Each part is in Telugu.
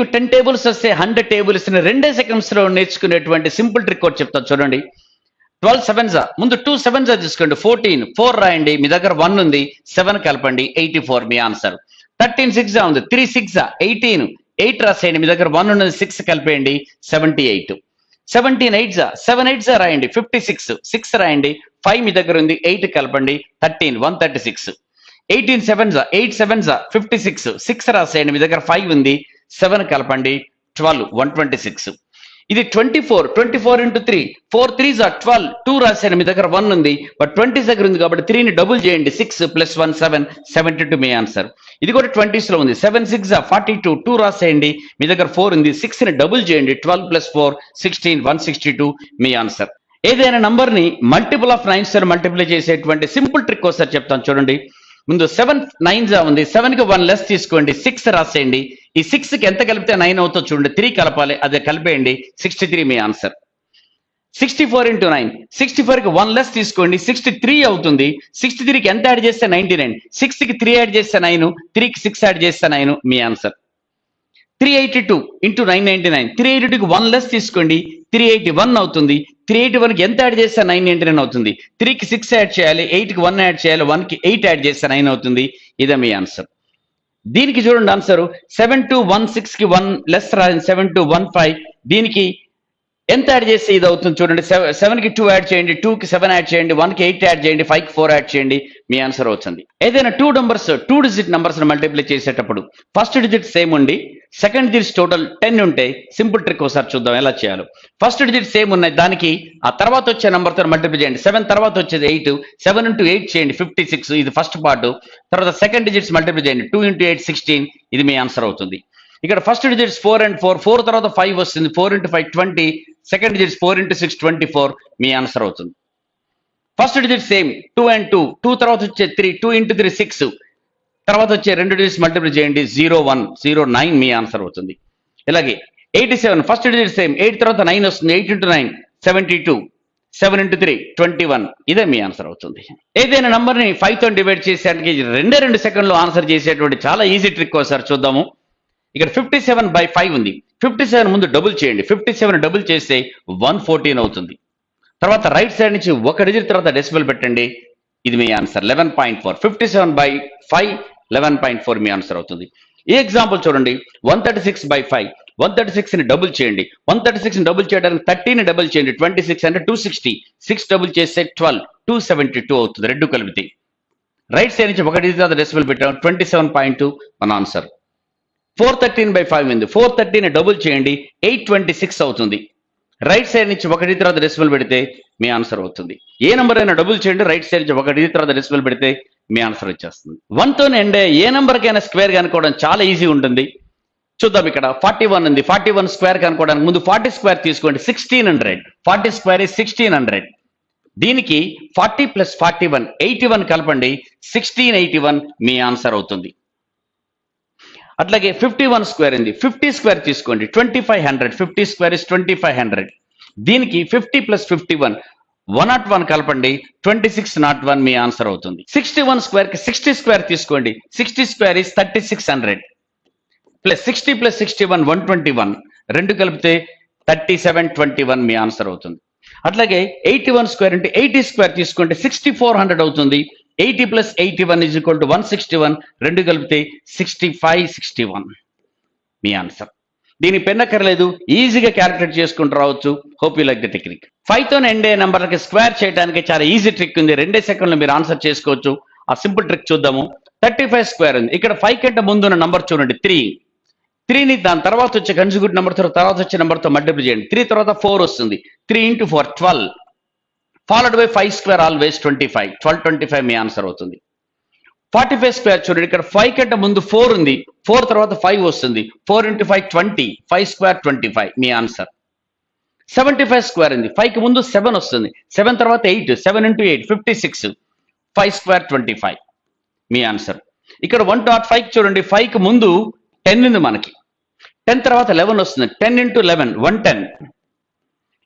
మీకు టెన్ టేబుల్స్ వస్తే హండ్రెడ్ టేబుల్స్ రెండే సెకండ్స్లో నేర్చుకునేటువంటి సింపుల్ ట్రిక్ ఒకటి చెప్తాను చూడండి. ట్వెల్వ్ సెవెన్స్ ముందు టూ సెవెన్స్ తీసుకోండి. ఫోర్టీన్ ఫోర్ రాయండి. మీ దగ్గర వన్ ఉంది. సెవెన్ కలపండి. ఎయిటీ ఫోర్ మీ ఆన్సర్ థర్టీన్ సిక్స్ ఉంది. త్రీ సిక్స్ ఎయిటీన్ ఎయిట్ రాసేయండి. మీ దగ్గర వన్ ఉన్నది సిక్స్ కలిపేయండి. సెవెంటీ ఎయిట్ సెవెంటీన్ ఎయిట్ జా సెవెన్ ఎయిట్ జా రాయండి. ఫిఫ్టీ సిక్స్ సిక్స్ రాయండి. ఫైవ్ మీ దగ్గర ఉంది. ఎయిట్ కలపండి. Thirteen one thirty six eighteen seven జా ఎయిట్ సెవెన్ జా ఫిఫ్టీ సిక్స్ సిక్స్ రాసేయండి. మీ దగ్గర ఫైవ్ ఉంది. సెవెన్ కలపండి ట్వెల్వ్ వన్ ట్వంటీ సిక్స్. ఇది twenty four twenty four into three. Four three are twelve. Two రాశాను మీ దగ్గర వన్ ఉంది. బట్ ట్వంటీ దగ్గర ఉంది కాబట్టి త్రీని డబుల్ చేయండి. Six plus one seven. Seventy two మీ ఆన్సర్. ఇది కూడా ట్వంటీస్లో ఉంది. Seven six forty two. Two రాసేయండి. మీ దగ్గర ఫోర్ ఉంది. సిక్స్ని డబుల్ చేయండి. Twelve plus four sixteen one sixty two మీ ఆన్సర్. ఏదైనా నంబర్ని మల్టిపుల్ ఆఫ్ నైన్స్ మల్టిప్లై చేసేటువంటి సింపుల్ ట్రిక్ ఒకసారి చెప్తాను. చూడండి. ముందు సెవెన్ నైన్ ఉంది. సెవెన్కి వన్ లెస్ తీసుకోండి. సిక్స్ రాసేయండి. ఈ సిక్స్కి ఎంత కలిపితే నైన్ అవుతుందో చూడండి. త్రీ కలపాలి. అది కలిపేయండి. సిక్స్టీ త్రీ మీ answer sixty four into nine sixty ఫోర్కి వన్ లెస్ తీసుకోండి. సిక్స్టీ త్రీ అవుతుంది. సిక్స్టీ త్రీకి ఎంత యాడ్ చేస్తే నైన్టీ నైన్ సిక్స్కి త్రీ యాడ్ చేస్తే నైన్ త్రీకి సిక్స్ యాడ్ చేస్తే నైన్ మీ answer three eighty two into nine ninety nine three eighty టూకి వన్ లెస్ తీసుకోండి. త్రీ ఎయిటీ వన్ అవుతుంది. త్రీ ఎయిటీ వన్కి ఎంత యాడ్ చేస్తే నైన్ నైన్టీ నైన్ అవుతుంది త్రీకి సిక్స్ యాడ్ చేయాలి. ఎయిట్కి వన్ యాడ్ చేయాలి. వన్కి ఎయిట్ యాడ్ చేస్తే నైన్ అవుతుంది. ఇదే మీ ఆన్సర్ దీనికి చూడండి ఆన్సర్ సెవెన్ టు వన్ సిక్స్కి వన్ లెస్ రాయండి. సెవెన్ టు వన్ ఫైవ్ దీనికి ఎంత యాడ్ చేస్తే ఇది అవుతుంది చూడండి. సెవెన్కి టూ యాడ్ చేయండి టూ కి సెవెన్ యాడ్ చేయండి వన్కి ఎయిట్ యాడ్ చేయండి ఫైవ్కి ఫోర్ యాడ్ చేయండి మీ ఆన్సర్ అవుతుంది. ఏదైనా two numbers two digit numbers multiply చేసేటప్పుడు ఫస్ట్ డిజిట్ సేమ్ ఉండి సెకండ్ డిజిట్స్ టోటల్ టెన్ ఉంటే సింపుల్ ట్రిక్ ఒకసారి చూద్దాం ఎలా చేయాలో. ఫస్ట్ డిజిట్ సేమ్ ఉన్నాయి దానికి ఆ తర్వాత వచ్చే number తో మల్టిప్లై చేయండి. సెవెన్ తర్వాత వచ్చేది ఎయిట్ సెవెన్ ఇంటూ ఎయిట్ చేయండి ఫిఫ్టీ సిక్స్ ఇది ఫస్ట్ పార్ట్. తర్వాత సెకండ్ డిజిట్స్ మల్టిప్లై చేయండి టూ ఇంటూ ఎయిట్ సిక్స్టీన్ ఇది మీ ఆన్సర్ అవుతుంది. ఇక్కడ first digits four and four four తర్వాత ఫైవ్ వస్తుంది four into five twenty second digits four into six twenty four మీ ఆన్సర్ అవుతుంది. First digit same two and two two తర్వాత వచ్చే three two into three six తర్వాత వచ్చే రెండు డిజిట్స్ మల్టిప్లై చేయండి జీరో వన్ జీరో నైన్ మీ ఆన్సర్ అవుతుంది. ఇలాగే eighty seven first digit same eight తర్వాత నైన్ వస్తుంది eight into nine seventy two seven into three twenty one ఇదే మీ ఆన్సర్ అవుతుంది. ఏదైనా నంబర్ని ఫైవ్తో డివైడ్ చేసేటానికి రెండే రెండు సెకండ్లో ఆన్సర్ చేసేటువంటి చాలా ఈజీ ట్రిక్ ఒకసారి చూద్దాము. ఇక్కడ ఫిఫ్టీ సెవెన్ బై ఫైవ్ ఉంది. ఫిఫ్టీ సెవెన్ ముందు డబుల్ చేయండి. ఫిఫ్టీ సెవెన్ డబుల్ చేస్తే వన్ ఫోర్టీన్ అవుతుంది. తర్వాత రైట్ సైడ్ నుంచి ఒక డిజిట్ తర్వాత డెసిబల్ పెట్టండి. ఇది మీ answer eleven point four fifty seven by five eleven point four me answer అవుతుంది. ఈ ఎగ్జాంపుల్ చూడండి. One thirty six by five one thirty సిక్స్ని double చేయండి. వన్ థర్టీ సిక్స్ని డబుల్ చేయడానికి థర్టీని డబుల్ చేయండి. ట్వంటీ సిక్స్ అంటే టూ సిక్స్టీ సిక్స్ డబుల్ చేస్తే ట్వెల్వ్ టూ సెవెంటీ టూ అవుతుంది. రెండు కలిపితే. రైట్ సైడ్ నుంచి ఒకటి తర్వాత డెసిబల్ పెట్టాం ట్వంటీ సెవెన్ పాయింట్ టూ మన answer four thirteen by five ఉంది. ఫోర్ థర్టీని డబుల్ చేయండి. ఎయిట్ ట్వంటీ సిక్స్ అవుతుంది. రైట్ సైడ్ నుంచి ఒకటి తర్వాత డెసిబల్ పెడితే మీ ఆన్సర్ అవుతుంది ఏ నెంబర్ అయినా డబుల్ చేయండి. రైట్ సైడ్ నుంచి ఒకటి తర్వాత డెసిబల్ పెడితే మీ ఆన్సర్ వచ్చేస్తుంది. వన్తో ఎండే ఏ నెంబర్కైనా స్క్వేర్ కనుకోవడం చాలా ఈజీ ఉంటుంది. చూద్దాం ఇక్కడ. ఫార్టీ వన్ ఉంది. ఫార్టీ వన్ స్క్వేర్ కనుకోవడానికి ముందు ఫార్టీ స్క్వేర్ తీసుకోండి. Sixteen hundred. Forty square sixteen hundred. దీనికి forty plus forty one eighty one కలపండి. సిక్స్టీన్ ఎయిటీ వన్ మీ ఆన్సర్ అవుతుంది. అట్లాగే ఫిఫ్టీ వన్ స్క్వేర్ ఉంది. ఫిఫ్టీ స్క్వేర్ తీసుకోండి. Twenty five hundred fifty square is twenty five hundred దీనికి fifty plus fifty one one nought one కలపండి. ట్వంటీ సిక్స్ నాట్ వన్ మీ ఆన్సర్ అవుతుంది. సిక్స్టీ వన్ స్క్వేర్కి సిక్స్టీ స్క్వేర్ తీసుకోండి. Sixty square is thirty six hundred plus sixty plus sixty one one twenty one రెండు కలిపితే థర్టీ సెవెన్ ట్వంటీ వన్ మీ ఆన్సర్ అవుతుంది. అట్లాగే ఎయిటీ వన్ స్క్వేర్ అంటే ఎయిటీ స్క్వేర్ తీసుకుంటే సిక్స్టీ ఫోర్ హండ్రెడ్ అవుతుంది. Eighty plus eighty one is equal to one sixty one రెండు కలిపితే సిక్స్టీ ఫైవ్ సిక్స్టీ వన్. మీ ఆన్సర్. దీని పెన్నక్కర్లేదు ఈజీగా క్యాలిక్యులేట్ చేసుకుంటూ రావచ్చు. Hope you like the technique five end ఎండే నెంబర్లకి స్క్వేర్ చేయడానికి చాలా ఈజీ ట్రిక్ ఉంది. రెండే సెకండ్లో మీరు ఆన్సర్ చేసుకోవచ్చు. ఆ సింపుల్ ట్రిక్ చూద్దాము. థర్టీ ఫైవ్ స్క్వేర్ ఉంది. ఇక్కడ ఫైవ్ కంటే ముందు ఉన్న నంబర్ చూడండి. త్రీ త్రీని దాని తర్వాత వచ్చే కన్సిగ్యూట్ నెంబర్ తర్వాత వచ్చే నెంబర్తో మల్టిప్లై చేయండి. త్రీ తర్వాత ఫోర్ వస్తుంది. Three into four twelve followed by five square always twenty five twelve twenty five me answer అవుతుంది. ఫార్టీ ఫైవ్ స్క్వేర్ చూడండి ఇక్కడ ఫైవ్ కంటే ముందు ఫోర్ ఉంది. ఫోర్ తర్వాత ఫైవ్ వస్తుంది. Four into five twenty five square twenty five మీ ఆన్సర్ సెవెంటీ ఫైవ్ స్క్వేర్ ఉంది. ఫైవ్కి ముందు సెవెన్ వస్తుంది. సెవెన్ తర్వాత eight seven into eight fifty six five square twenty five మీ ఆన్సర్ ఇక్కడ వన్ డాట్ ఫైవ్ చూడండి. ఫైవ్కి ముందు టెన్ ఉంది మనకి. టెన్ తర్వాత లెవెన్ వస్తుంది. Ten into eleven one ten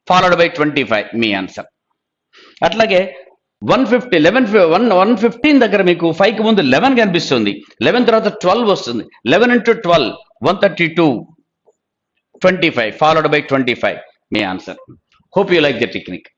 followed by twenty five me answer అట్లాగే one fifty eleven one one fifteen దగ్గర మీకు ఫైవ్కి ముందు లెవెన్ కనిపిస్తుంది. లెవెన్ తర్వాత ట్వెల్వ్ వస్తుంది. Eleven into twelve one thirty two twenty five followed by twenty five me answer hope you like the technique